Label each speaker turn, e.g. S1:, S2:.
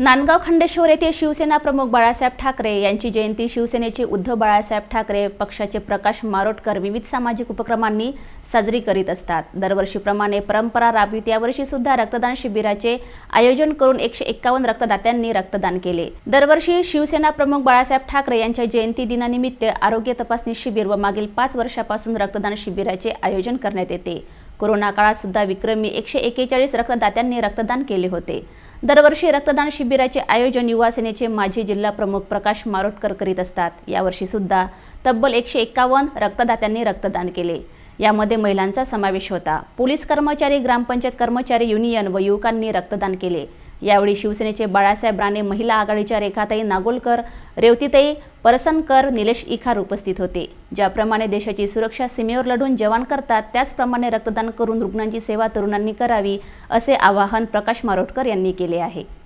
S1: नांदगाव खंडेश्वर येथे शिवसेना प्रमुख बाळासाहेब ठाकरे यांची जयंती. शिवसेनेचे उद्धव बाळासाहेब ठाकरे पक्षाचे प्रकाश मारोटकर विविध सामाजिक उपक्रमांनी साजरी करीत असतात. दरवर्षीप्रमाणे परंपरा राबवित. यावर्षी सुद्धा रक्तदान शिबिराचे आयोजन करून एकशे एक्कावन्न रक्तदात्यांनी रक्तदान केले. दरवर्षी शिवसेना प्रमुख बाळासाहेब ठाकरे यांच्या जयंती दिनानिमित्त आरोग्य तपासणी शिबिर व मागील पाच वर्षापासून रक्तदान शिबिराचे आयोजन करण्यात येते. कोरोना काळात सुद्धा विक्रमी एकशे एकेचाळीस रक्तदात्यांनी रक्तदान केले होते. दरवर्षी रक्तदान शिबिराचे आयोजन युवासेनेचे माजी जिल्हा प्रमुख प्रकाश मारोटकर करीत असतात. यावर्षी सुद्धा तब्बल एकशे एक्कावन्न रक्तदात्यांनी रक्तदान केले. यामध्ये महिलांचा समावेश होता. पोलीस कर्मचारी ग्रामपंचायत कर्मचारी युनियन व युवकांनी रक्तदान केले. यावेळी शिवसेनेचे बाळासाहेब राणे महिला आघाडीच्या रेखाताई नागोलकर रेवतीताई परसनकर निलेश इखार उपस्थित होते. ज्याप्रमाणे देशाची सुरक्षा सीमेवर लढून जवान करतात त्याचप्रमाणे रक्तदान करून रुग्णांची सेवा तरुणांनी करावी असे आवाहन प्रकाश मारोटकर यांनी केले आहे.